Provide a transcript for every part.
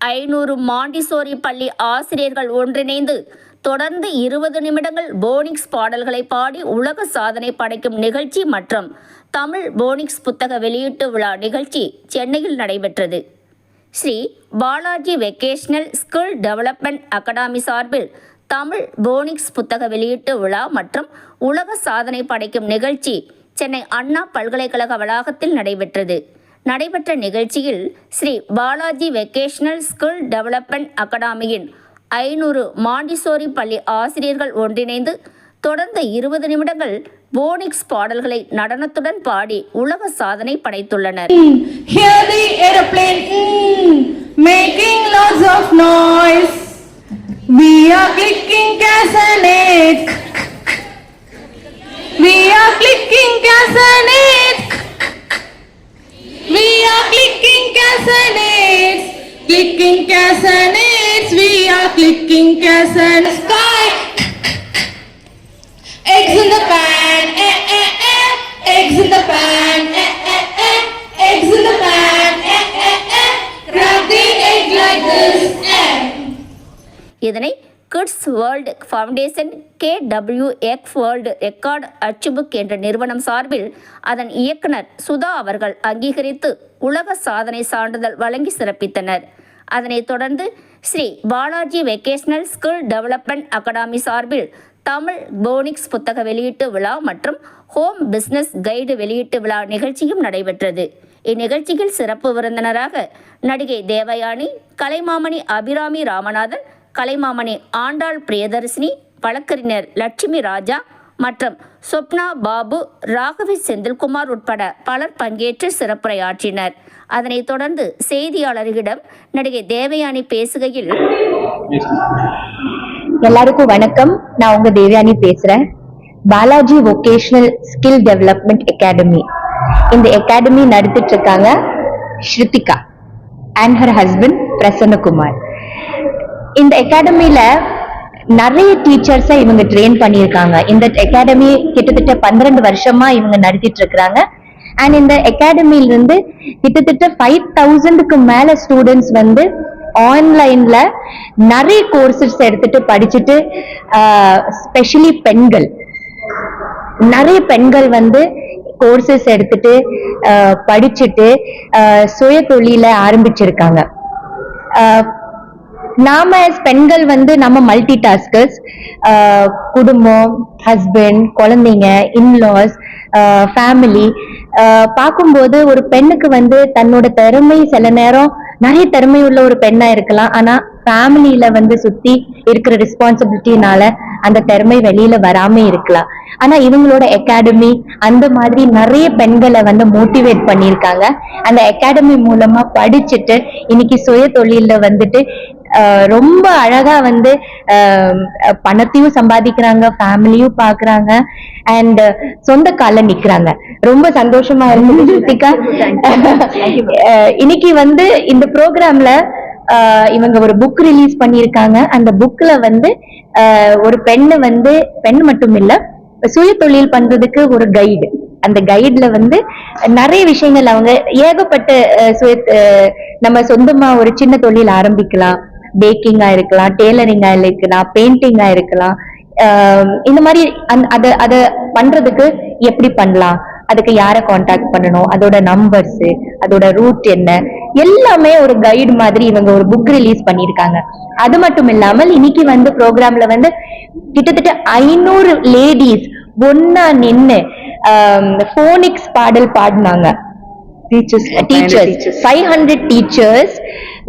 ஐநூறு மாண்டிசோரி பள்ளி ஆசிரியர்கள் ஒன்றிணைந்து தொடர்ந்து இருபது நிமிடங்கள் போனிக்ஸ் பாடல்களை பாடி உலக சாதனை படைக்கும் நிகழ்ச்சி மற்றும் தமிழ் போனிக்ஸ் புத்தக வெளியீட்டு விழா நிகழ்ச்சி சென்னையில் நடைபெற்றது. Shri Balaji vocational skill development academy சார்பில் தமிழ் போனிக்ஸ் புத்தக வெளியீட்டு விழா மற்றும் உலக சாதனை படைக்கும் நிகழ்ச்சி சென்னை அண்ணா பல்கலைக்கழக வளாகத்தில் நடைபெற்றது. நடைபெற்ற நிகழ்ச்சியில் Shri Balaji vocational skill development அகாடமியின் ஐநூறு மாண்டிசோரி பள்ளி ஆசிரியர்கள் ஒன்றிணைந்து தொடர்ந்து இருபது நிமிடங்கள் போனிக்ஸ் பாடல்களை நடனத்துடன் பாடி உலக சாதனை படைத்துள்ளனர் mm, making lots of noise. We are clicking. We are clicking. We are clicking castanets. Clicking castanets. We are clicking. World foundation K W X world record அச்சுபுக் என்ற நிறுவனம் சார்பில் அதன் இயக்குனர் சுதா அவர்கள் அங்கீகரித்து உலக சாதனை சான்றிதழ் வழங்கி சிறப்பித்தனர். அதனைத் தொடர்ந்து Shri Balaji vocational skill development academy சார்பில் தமிழ் போனிக்ஸ் புத்தக வெளியீட்டு விழா மற்றும் ஹோம் பிஸ்னஸ் கைடு வெளியீட்டு விழா நிகழ்ச்சியும் நடைபெற்றது. இந்நிகழ்ச்சியில் சிறப்பு விருந்தினராக நடிகை தேவயானி கலைமாமணி அபிராமி ராமநாதன் கலைமாமணி ஆண்டாள் பிரியதர்சினி வழக்கறிஞர் லட்சுமி ராஜா மற்றும் சொப்னா பாபு ராகவி செந்தில்குமார் உட்பட பலர் பங்கேற்று சிறப்புரையாற்றினர். அதனைத் தொடர்ந்து செய்தியாளர்களிடம் நடிகை தேவயானி பேசுகையில் எல்லாருக்கும் வணக்கம். நான் உங்க தேவயானி பேசுறேன். Balaji vocational skill development academy இந்த அகாடமி நடத்திட்டு இருக்காங்க Shruthika and her husband Prasannakumar. இந்த அகாடமியில நிறைய டீச்சர்ஸை இவங்க ட்ரெயின் பண்ணியிருக்காங்க. இந்த அகாடமி கிட்டத்தட்ட பன்னிரண்டு வருஷமா இவங்க நடத்திட்டு இருக்கிறாங்க. அண்ட் இந்த அகாடமியிலிருந்து கிட்டத்தட்ட ஃபைவ் தௌசண்ட்க்கு மேல ஸ்டூடெண்ட்ஸ் வந்து ஆன்லைன்ல நிறைய கோர்சஸ் எடுத்துட்டு படிச்சுட்டு ஸ்பெஷலி பெண்கள். நிறைய பெண்கள் வந்து கோர்சஸ் எடுத்துட்டு படிச்சுட்டு சுய தொழில ஆரம்பிச்சிருக்காங்க. நாம எஸ் பெண்கள் வந்து நம்ம மல்டி டாஸ்கர்ஸ் குடும்பம் ஹஸ்பண்ட் குழந்தைங்க இன்லாஸ் ஃபேமிலி பார்க்கும்போது ஒரு பெண்ணுக்கு வந்து தன்னோட திறமை சில நேரம் நிறைய திறமை உள்ள ஒரு பெண்ணா இருக்கலாம். ஆனா ஃபேமிலியில வந்து சுத்தி இருக்கிற ரெஸ்பான்சிபிலிட்டினால அந்த திறமை வெளியில வராம இருக்கலாம். ஆனா இவங்களோட அகாடமி அந்த மாதிரி நிறைய பெண்களை வந்து மோட்டிவேட் பண்ணியிருக்காங்க. அந்த அகாடமி மூலமா படிச்சுட்டு இன்னைக்கு சுய தொழில்ல வந்துட்டு ரொம்ப அழகா வந்து பணத்தையும் சம்பாதிக்கிறாங்க ஃபேமிலியும் பாக்குறாங்க அண்ட் சொந்த கால்ல நிக்கிறாங்க. ரொம்ப சந்தோஷமா இருக்குது ஸ்ருதிகா. ஆஹ் இன்னைக்கு வந்து இந்த ப்ரோக்ராம்ல இவங்க ஒரு புக் ரிலீஸ் பண்ணியிருக்காங்க. அந்த புக்ல வந்து ஒரு பெண்ணு வந்து பெண் மட்டும் இல்ல சுய தொழில் பண்றதுக்கு ஒரு கைடு அந்த கைட்ல வந்து நிறைய விஷயங்கள் அவங்க ஏகப்பட்ட சுய நம்ம சொந்தமா ஒரு சின்ன தொழில் ஆரம்பிக்கலாம். பேக்கிங்கா இருக்கலாம் டெய்லரிங்கா இருக்கலாம் பெயிண்டிங்கா இருக்கலாம். இந்த மாதிரி அந் அத அதை பண்றதுக்கு எப்படி பண்ணலாம்? அதுக்கு யாரை காண்டாக்ட் பண்ணணும்? அதோட நம்பர்ஸ் அதோட ரூட் என்ன? எல்லாமே ஒரு கைடு மாதிரி இவங்க ஒரு புக் ரிலீஸ் பண்ணியிருக்காங்க. அது மட்டும் இல்லாமல் இன்னைக்கு வந்து ப்ரோக்ராம்ல வந்து கிட்டத்தட்ட ஐநூறு லேடிஸ் ஒன்னா நின்னு போனிக்ஸ் பாடல் பாடினாங்க. Teachers teachers five hundred teachers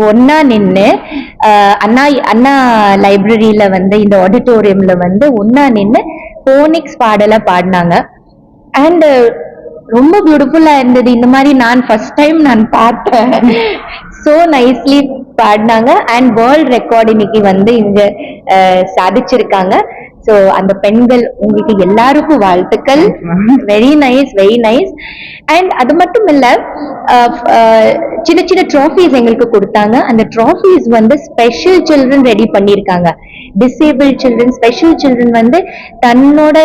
ஒன்னா ஆஹ், அண்ணா அண்ணா லைப்ரரியில வந்து இந்த ஆடிட்டோரியம்ல வந்து ஒன்னா நின்னு போனிக்ஸ் பாடலை பாடினாங்க. அண்ட் ரொம்ப பியூட்டிஃபுல்லா இருந்தது. இந்த மாதிரி நான் ஃபர்ஸ்ட் டைம் நான் பார்த்தேன். சோ நைஸ்லி பாடினாங்க. அண்ட் வேர்ல்ட் ரெக்கார்ட் இன்னைக்கு வந்து இங்க சாதிச்சிருக்காங்க. சோ அந்த பெண்கள் உங்களுக்கு எல்லாருக்கும் வாழ்த்துக்கள். Very nice very nice and அது மட்டும் இல்ல சின்ன சின்ன ட்ராஃபீஸ் எங்களுக்கு கொடுத்தாங்க. அந்த ட்ராஃபீஸ் வந்து ஸ்பெஷல் சில்ட்ரன் ரெடி பண்ணியிருக்காங்க. டிசேபிள் சில்ட்ரன் ஸ்பெஷல் சில்ட்ரன் வந்து தன்னோட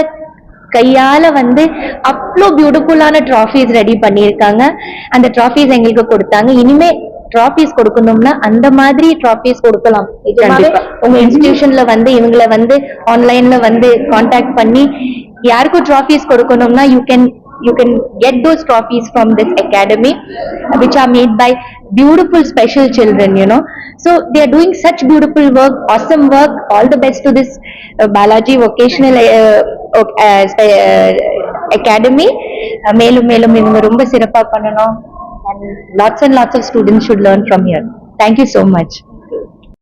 கையால வந்து அவ்வளோ பியூட்டிஃபுல்லான ட்ராஃபீஸ் ரெடி பண்ணியிருக்காங்க அந்த ட்ராஃபீஸ் எங்களுக்கு கொடுத்தாங்க இனிமே ட்ராஃபீஸ் கொடுக்கணும்னா அந்த மாதிரி ட்ராஃபீஸ் கொடுக்கலாம். உங்க இன்ஸ்டிடியூஷன்ல வந்து இவங்கள வந்து ஆன்லைன்ல வந்து காண்டாக்ட் பண்ணி யாருக்கும் ட்ராஃபீஸ் கொடுக்கணும்னா you can you can get those trophies from this academy which are made by beautiful special children you know so they are doing such beautiful work awesome work all the best to this uh, balaji vocational uh, academy மேலும் மேலும் இவங்க ரொம்ப சிறப்பாக பண்ணணும் and lots and lots of students should learn from here thank you so much